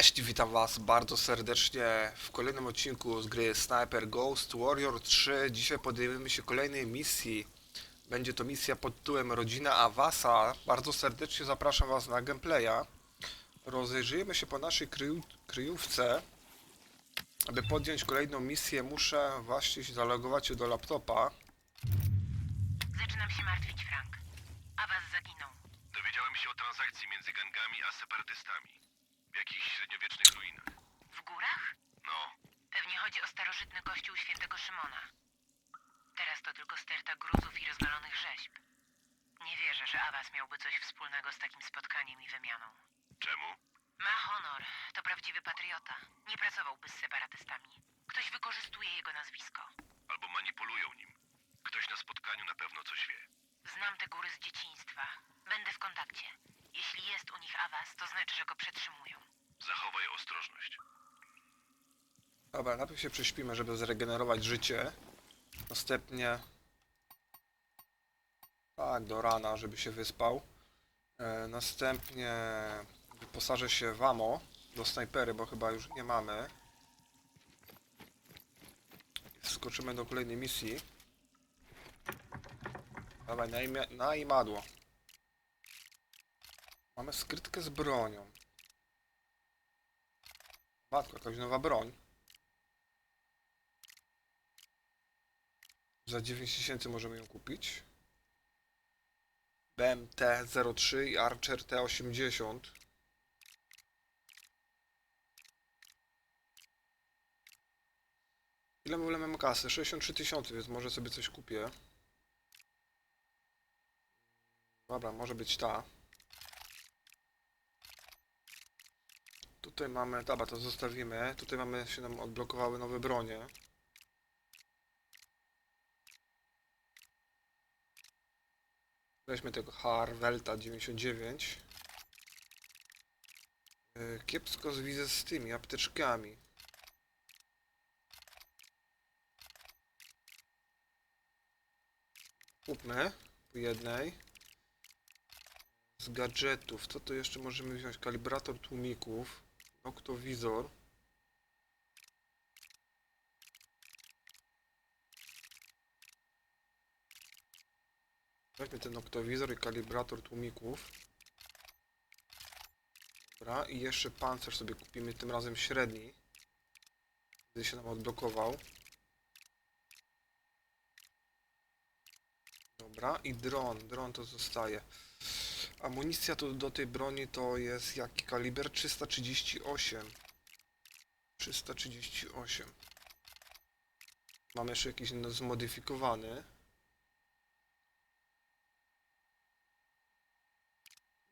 Cześć, witam was bardzo serdecznie w kolejnym odcinku z gry Sniper Ghost Warrior 3. Dzisiaj podejmiemy się kolejnej misji. Będzie to misja pod tytułem Rodzina Awasa. Bardzo serdecznie zapraszam was na gameplaya. Rozejrzyjemy się po naszej kryju kryjówce. Aby podjąć kolejną misję muszę właśnie się zalogować się do laptopa. Zaczynam się martwić, Frank. Awas zaginął. Dowiedziałem się o transakcji między gangami a separatystami. W jakichś średniowiecznych ruinach. W górach? No, Pewnie chodzi o starożytny kościół świętego Szymona. Teraz to tylko sterta gruzów i rozwalonych rzeźb. Nie wierzę, że Awas miałby coś wspólnego z takim spotkaniem i wymianą. czemu? Ma honor, to prawdziwy patriota. Nie pracowałby z separatystami. Ktoś wykorzystuje jego nazwisko. Albo manipulują nim. Ktoś na spotkaniu na pewno coś wie. Znam te góry z dzieciństwa. Będę w kontakcie. Jeśli jest u nich Awas, to znaczy, że go przetrzymują. Zachowaj ostrożność. Dobra, najpierw się prześpimy, żeby zregenerować życie. Następnie... Tak, do rana, żeby się wyspał. E, następnie wyposażę się w ammo do snajpery, bo chyba już nie mamy. Skoczymy do kolejnej misji. Dawaj, na, imię, na imadło. Mamy skrytkę z bronią. Matko, jakaś nowa broń. Za 9000 możemy ją kupić. BMT 03 i Archer T80. Ile w ogóle mamy kasy? 63 tysiące, więc może sobie coś kupię. Dobra, może być ta. Tutaj mamy, dobra, to zostawimy. Tutaj mamy, się nam odblokowały nowe bronie. Weźmy tego Harvelta 99. Yy, Kiepsko widzę z tymi apteczkami. Kupmy po jednej. Z gadżetów, co tu jeszcze możemy wziąć? Kalibrator tłumików, noktowizor. Weźmy ten noktowizor i kalibrator tłumików. Dobra, i jeszcze pancerz sobie kupimy, tym razem średni. Gdy się nam odblokował. Dobra, i dron, dron to zostaje. Amunicja to do tej broni to jest jaki kaliber? 338. 338. Mamy jeszcze jakiś zmodyfikowany.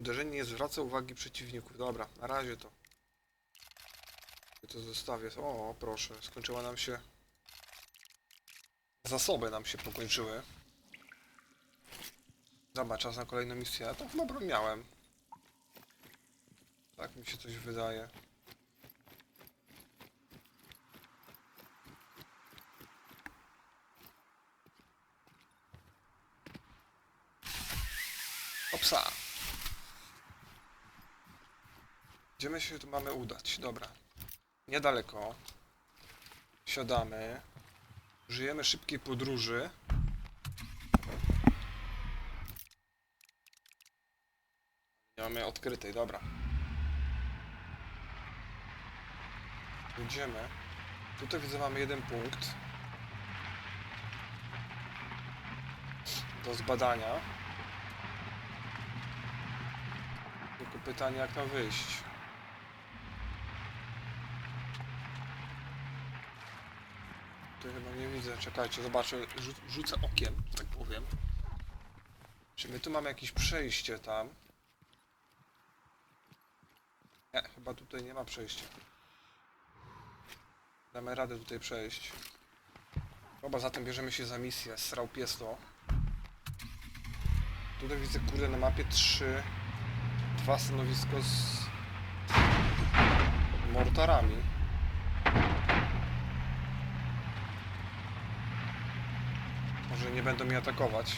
Uderzenie nie zwraca uwagi przeciwników. Dobra, na razie to. To zostawię. O, proszę, skończyła nam się. Zasoby nam się pokończyły. Dobra, czas na kolejną misję. Ja to chyba broń miałem. Tak mi się coś wydaje. Opsa. Gdzie my się tu mamy udać? Dobra. Niedaleko. Siadamy. Żyjemy szybkiej podróży. Nie mamy odkrytej, dobra. Idziemy. Tutaj widzę mamy jeden punkt. Do zbadania. Tylko pytanie jak tam wyjść. Tu chyba nie widzę, czekajcie, zobaczę, rzu rzucę okiem, tak powiem. Czy my tu mamy jakieś przejście tam? Nie, chyba tutaj nie ma przejścia. Damy radę tutaj przejść. Dobra, zatem bierzemy się za misję. Srał pies to. Tutaj widzę, kurde, na mapie trzy... Dwa stanowisko z... Mortarami. Może nie będą mnie atakować.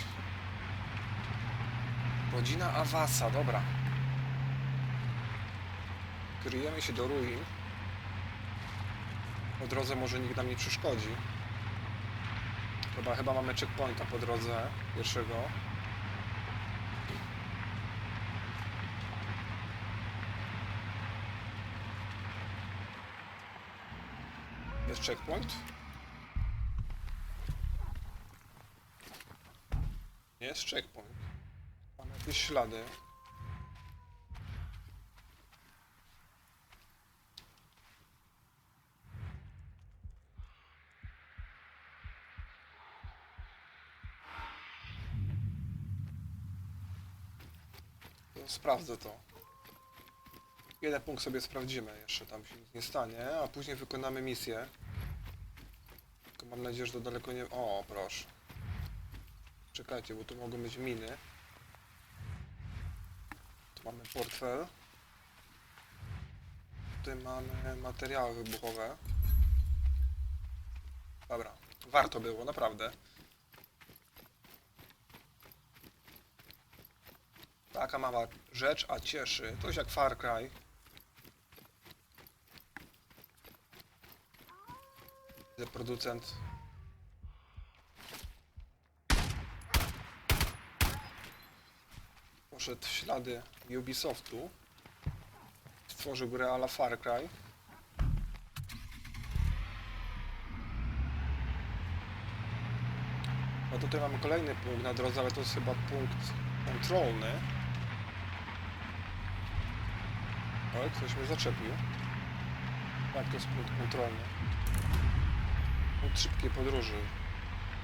Rodzina Awasa, dobra. Kryjemy się do ruin. Po drodze może nikt nam nie przeszkodzi. Chyba, chyba mamy checkpointa po drodze pierwszego. Jest checkpoint? Jest checkpoint. Mamy jakieś ślady. To sprawdzę to. Jeden punkt sobie sprawdzimy jeszcze, tam się nic nie stanie, a później wykonamy misję. Tylko mam nadzieję, że to daleko nie... O, proszę. Czekajcie, bo tu mogą być miny. Tu mamy portfel. Tutaj mamy materiały wybuchowe. Dobra, warto było, naprawdę. Taka mała rzecz, a cieszy. Coś jak Far Cry. Producent. Poszedł w ślady Ubisoftu. Stworzył grę a la Far Cry. No tutaj mamy kolejny punkt na drodze, ale to jest chyba punkt kontrolny. Oj, ktoś mnie zaczepił. Tak, to jest punkt kontrolny. Punkt szybkiej podróży.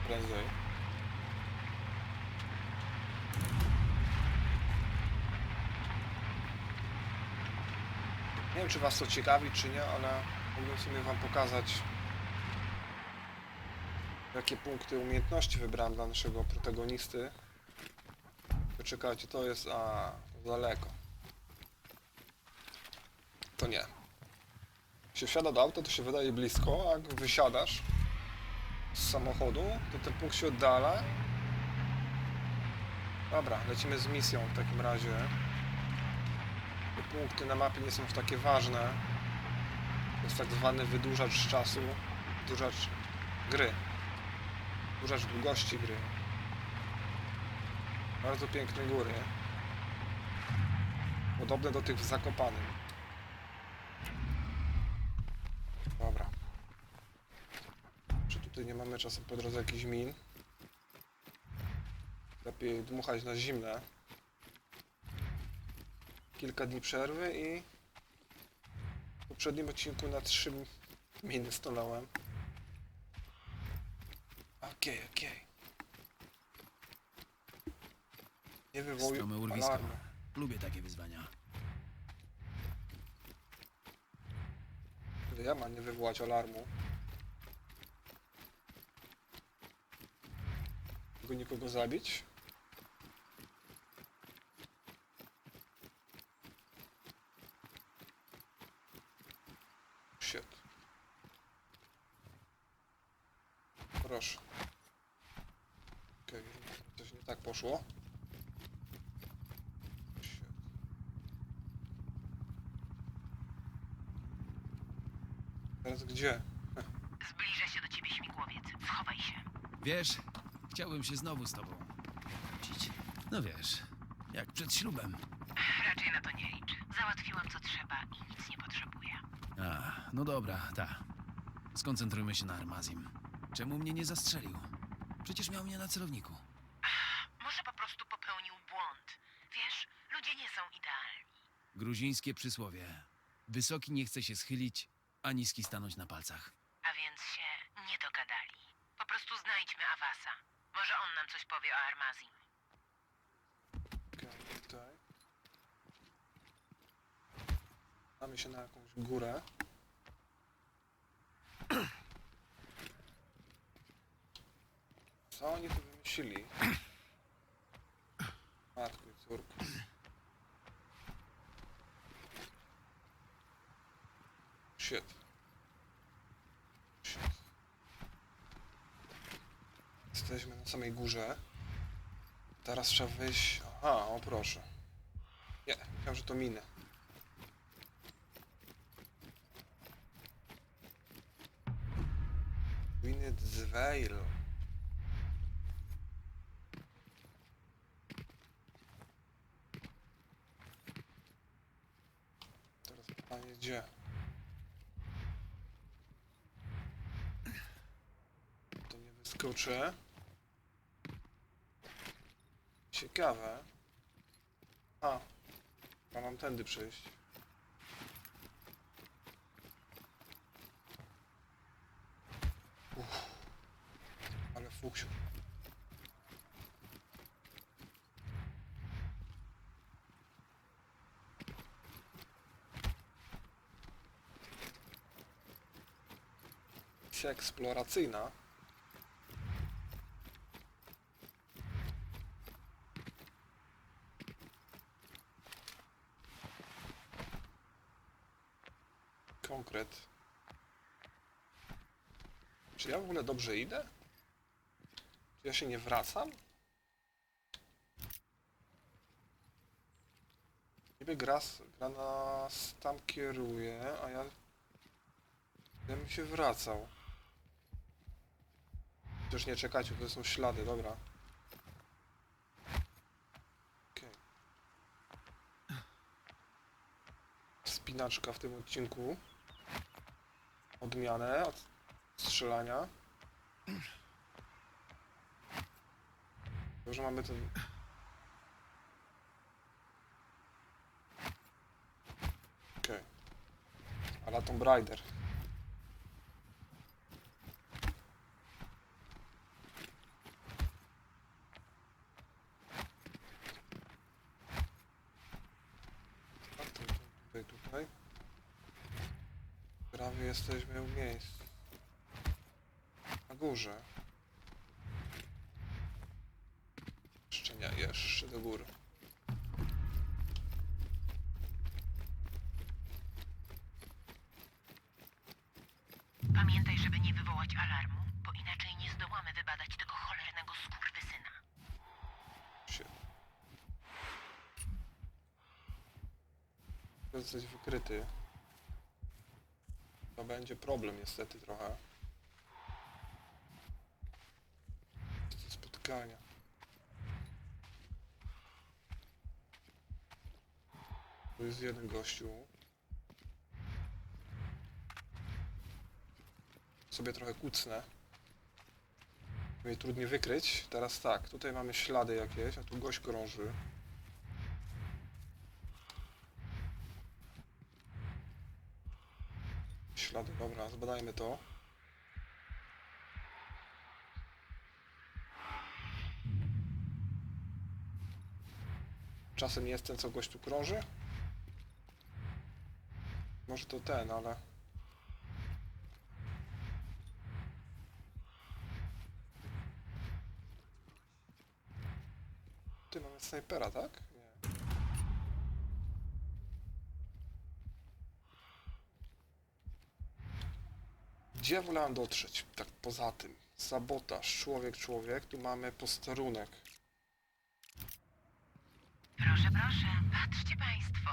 Prędzej. Nie wiem, czy was to ciekawi, czy nie, ale mógłbym sobie wam pokazać jakie punkty umiejętności wybrałem dla naszego protagonisty. Poczekajcie, to jest... a daleko. To nie. Jak się wsiada do auta, to się wydaje blisko, a jak wysiadasz z samochodu, to ten punkt się oddala. Dobra, lecimy z misją w takim razie. Punkty na mapie nie są już takie ważne. To jest tak zwany wydłużacz czasu, wydłużacz gry. Wydłużacz długości gry. Bardzo piękne góry. Podobne do tych w Zakopanym. Dobra. Czy tutaj nie mamy czasem po drodze jakichś min? Lepiej dmuchać na zimne. Kilka dni przerwy i w poprzednim odcinku na trzy miny stolałem. Okej, okej. Nie wywołuj Strome urwisko. alarmu. Lubię takie wyzwania. Ja mam nie wywołać alarmu. Mogę nikogo zabić? Shit. Proszę. Okej, coś nie tak poszło. Teraz gdzie? Zbliża się do ciebie śmigłowiec. Schowaj się. Wiesz, chciałbym się znowu z tobą wrócić. No wiesz, jak przed ślubem. Raczej na to nie licz. Załatwiłam co trzeba i nic nie potrzebuję. A, no dobra, ta. Skoncentrujmy się na Armazim. Czemu mnie nie zastrzelił? Przecież miał mnie na celowniku. Może po prostu popełnił błąd. Wiesz, ludzie nie są idealni. Gruzińskie przysłowie. Wysoki nie chce się schylić, a niski stanąć na palcach. A więc się nie dogadali. Po prostu znajdźmy Awasa. Może on nam coś powie o Armazim. Okej, tutaj. Mamy się na jakąś górę. Co oni tu wymyślili? Matko i córki. Shit. Shit. Jesteśmy na samej górze. Teraz trzeba wyjść... Aha, o proszę. Nie, yeah, że to miny. Miny z Vale. Pytanie gdzie? To nie wyskoczę. Ciekawe. A, ja mam tędy przejść. Uff, ale fuksiu. Misja eksploracyjna. Konkret. Czy ja w ogóle dobrze idę? Czy ja się nie wracam? Niby gra, gra nas tam kieruje, a ja... Ja bym się wracał. Też nie czekajcie, to są ślady, dobra. Spinaczka w tym odcinku. Odmianę od strzelania. Dobrze mamy ten... Okej. Ale Tomb Raider. A tu, tu, tutaj, tutaj. Prawie jesteśmy u miejsc. Na górze. Jeszcze nie, jeszcze do góry. Pamiętaj, żeby nie wywołać alarmu, bo inaczej nie zdołamy wybadać tego cholernego skurwysyna. się. Jesteś wykryty. To będzie problem niestety trochę. Tu jest jeden gościu. Sobie trochę kucnę. Mnie trudniej wykryć. Teraz tak, tutaj mamy ślady jakieś, a tu gość krąży. Ślady, dobra, zbadajmy to. Czasem jest ten, co gość tu krąży? Może to ten, ale... Ty mamy snajpera, tak? Nie. Gdzie wolałem dotrzeć? Tak poza tym. Sabotaż, człowiek, człowiek. Tu mamy posterunek. Proszę, patrzcie państwo.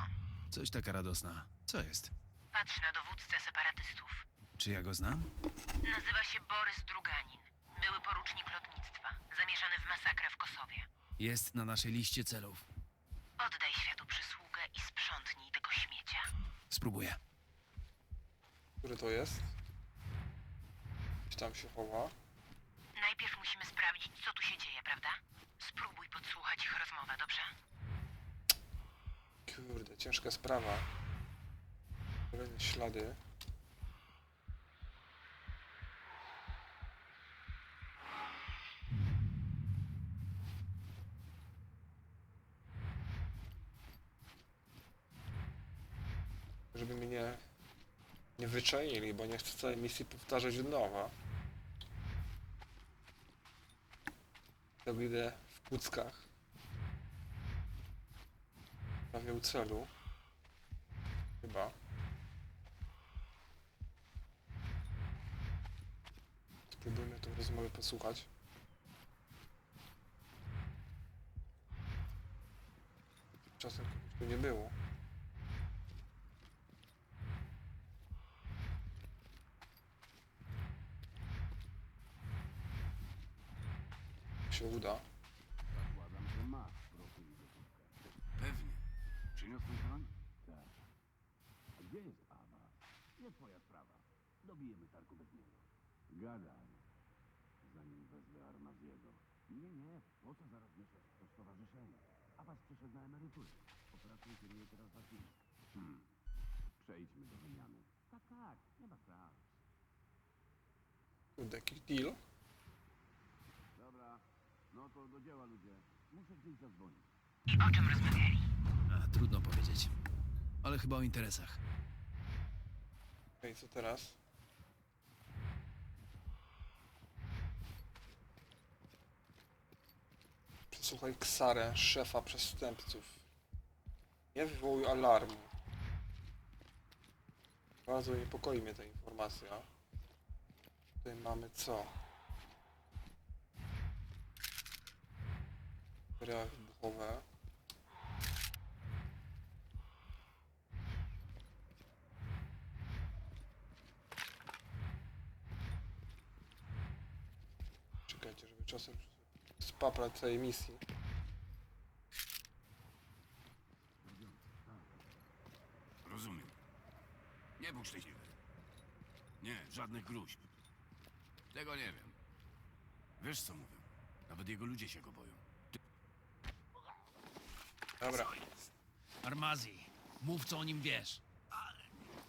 Coś taka radosna. Co jest? Patrz na dowódcę separatystów. Czy ja go znam? Nazywa się Borys Druganin. Były porucznik lotnictwa, zamieszany w masakrę w Kosowie. Jest na naszej liście celów. Oddaj światu przysługę i sprzątnij tego śmiecia. Spróbuję. Który to jest? Gdzieś tam się chowa. Najpierw musimy sprawdzić, co tu się dzieje, prawda? Spróbuj podsłuchać ich rozmowę, dobrze? Kurde, ciężka sprawa. Kolejne ślady. Żeby mnie nie, nie wyczaili, bo nie chcę całej misji powtarzać od nowa. Tak idę w kuckach stawiał celu. Chyba. Spróbujmy tą rozmowę posłuchać. Czasem kogoś tu nie było. się uda. Dobijemy targu bez niego. Gadaj. Zanim wezmę Armaziego. Nie, nie. Po co zaraz mieszasz to stowarzyszenie? Awas przeszedł na emeryturę. Operacją kieruje teraz Wasilii. Hmm. Przejdźmy do wymiany. Tak, tak. Nie ma spraw. Kurde, jakiś deal. Dobra. No to do dzieła, ludzie. Muszę gdzieś zadzwonić. I o czym rozmawiali? A, trudno powiedzieć. Ale chyba o interesach. Okej, co teraz? Przesłuchaj Ksarę, szefa przestępców. Nie wywołuj alarmu. Bardzo niepokoi mnie ta informacja. Tutaj mamy co? Materiały wybuchowe. Czekajcie, żeby czasem spaprać całej misji. Rozumiem. Nie był szczęśliwy. Nie, żadnych gruźb. Tego nie wiem. Wiesz co mówią? Nawet jego ludzie się go boją. Dobra. Armazji, mów co o nim wiesz. Ale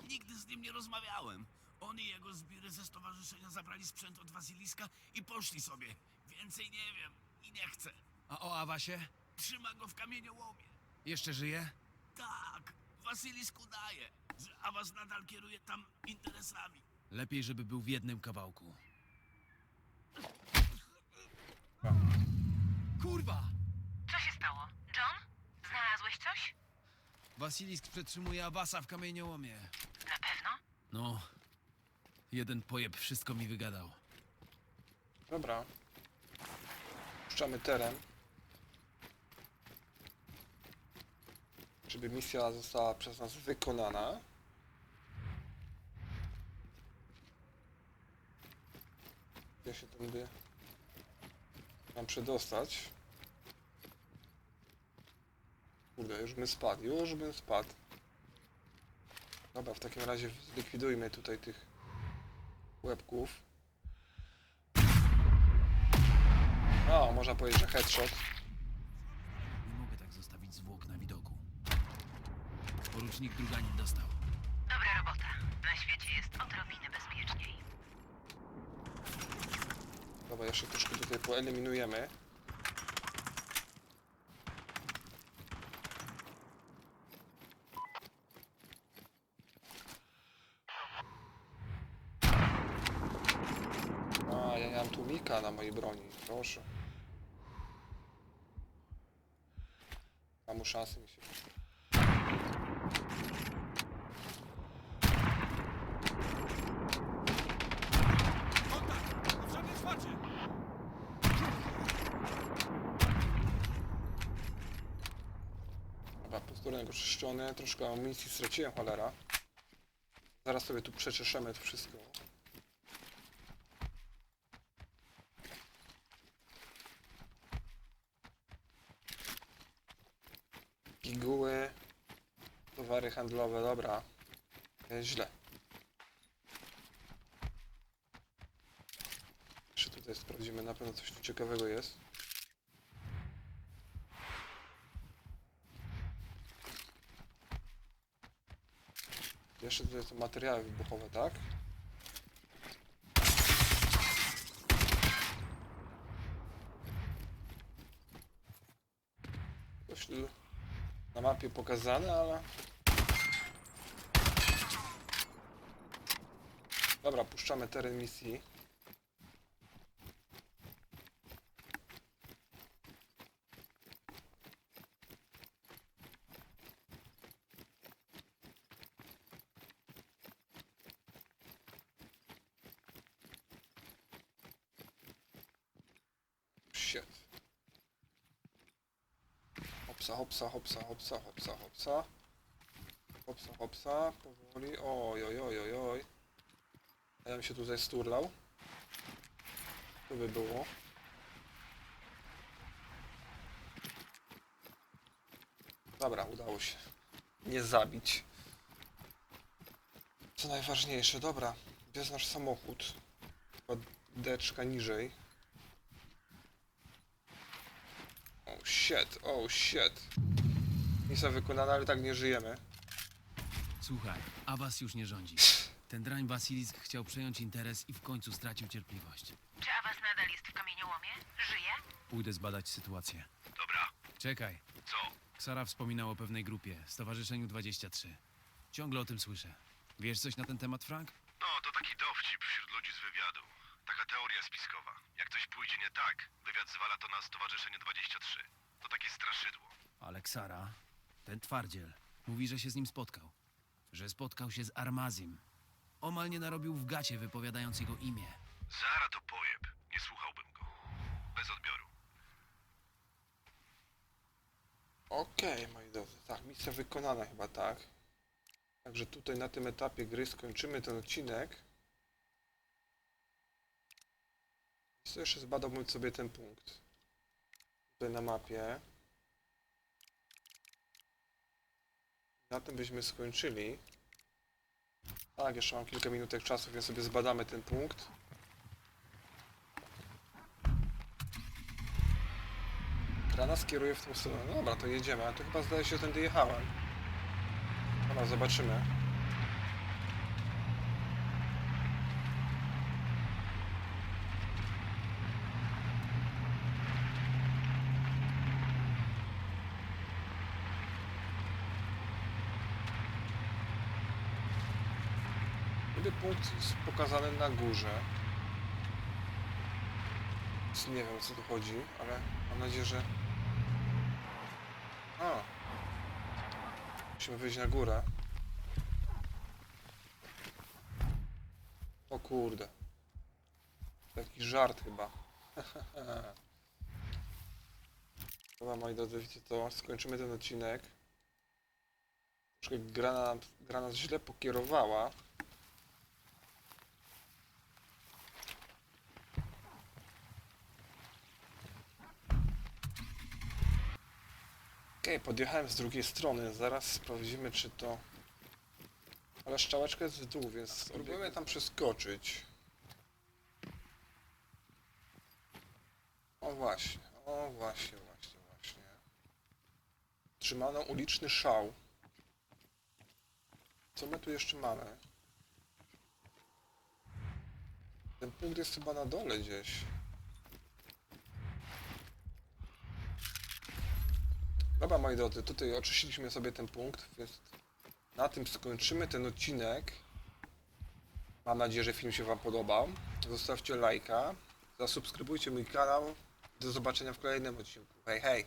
nigdy z nim nie rozmawiałem. On i jego zbiry ze stowarzyszenia zabrali sprzęt od Wasiliska i poszli sobie. Więcej nie wiem i nie chcę. A o Awasie? Trzyma go w kamieniołomie. Jeszcze żyje? Tak, Wasilisk udaje, że Awas nadal kieruje tam interesami. Lepiej, żeby był w jednym kawałku. Kurwa! Co się stało? John? Znalazłeś coś? Wasilisk przetrzymuje Awasa w kamieniołomie. Na pewno? No, jeden pojeb wszystko mi wygadał. Dobra. Puszczamy teren. Żeby misja została przez nas wykonana. Ja się tędy mam przedostać. Kurde, już bym spadł, już bym spadł. Dobra, w takim razie zlikwidujmy tutaj tych łebków. O, można powiedzieć, że headshot. Nie mogę tak zostawić zwłok na widoku. Porucznik Druganin dostał. Dobra robota. Na świecie jest odrobinę bezpieczniej. Dobra, jeszcze troszkę tutaj poeliminujemy. A, ja nie mam tłumika na mojej broni, proszę. Mam szansę mi się. Troszkę amunicji straciłem, cholera. Zaraz sobie tu przeczeszemy to wszystko. Handlowe, dobra. Źle. Jeszcze tutaj sprawdzimy, na pewno coś tu ciekawego jest. Jeszcze tutaj są materiały wybuchowe, tak? Coś tu na mapie pokazane, ale... Dobra, puszczamy teren misji. Shit. Hopsa, hopsa, hopsa, hopsa, hopsa, hopsa. Hopsa, hopsa, powoli. Oj, oj, oj, oj, oj. A ja bym się tutaj sturlał. To by było. Dobra, udało się. Nie zabić. Co najważniejsze, dobra. Gdzie jest nasz samochód? Deczka niżej. Oh shit, oh shit. Misja wykonana, ale tak nie żyjemy. Słuchaj, was już nie rządzi. Ten drań Wasilisk chciał przejąć interes i w końcu stracił cierpliwość. Czy Awas nadal jest w kamieniołomie? Żyje? Pójdę zbadać sytuację. Dobra, Czekaj. co? Ksara wspominał o pewnej grupie, Stowarzyszeniu 23. Ciągle o tym słyszę. Wiesz coś na ten temat, Frank? No, to taki dowcip wśród ludzi z wywiadu. Taka teoria spiskowa. Jak coś pójdzie nie tak, wywiad zwala to na Stowarzyszenie 23. To takie straszydło. Ale Ksara, ten twardziel, mówi, że się z nim spotkał. Że spotkał się z Armazim. Omal nie narobił w gacie, wypowiadając jego imię. Zara to pojeb. Nie słuchałbym go. Bez odbioru. Okej, moi drodzy. Tak, misja wykonana chyba, tak. Także tutaj na tym etapie gry skończymy ten odcinek. I co jeszcze zbadałbym sobie ten punkt. Tutaj na mapie. Na tym byśmy skończyli. Tak, jeszcze mam kilka minutek czasu, więc sobie zbadamy ten punkt. Gra nas kieruje w tą stronę. No dobra, to jedziemy, ale to chyba zdaje się, że tędy jechałem. Dobra, zobaczymy. Niby punkt jest na górze. Więc nie wiem o co tu chodzi, ale mam nadzieję, że... A. Musimy wyjść na górę. O kurde. Taki żart chyba. Dobra moi drodzy, wiecie to, skończymy ten odcinek. Troszkę gra, gra nas źle pokierowała. Okej, podjechałem z drugiej strony. Zaraz sprawdzimy, czy to... Ale szczałeczka jest w dół, więc spróbujemy tam przeskoczyć. O właśnie, o właśnie, właśnie, właśnie. Trzymano uliczny szał. Co my tu jeszcze mamy? Ten punkt jest chyba na dole gdzieś. Dobra moi drodzy, tutaj oczyściliśmy sobie ten punkt, więc na tym skończymy ten odcinek. Mam nadzieję, że film się Wam podobał. Zostawcie lajka, zasubskrybujcie mój kanał. Do zobaczenia w kolejnym odcinku. Hej, hej!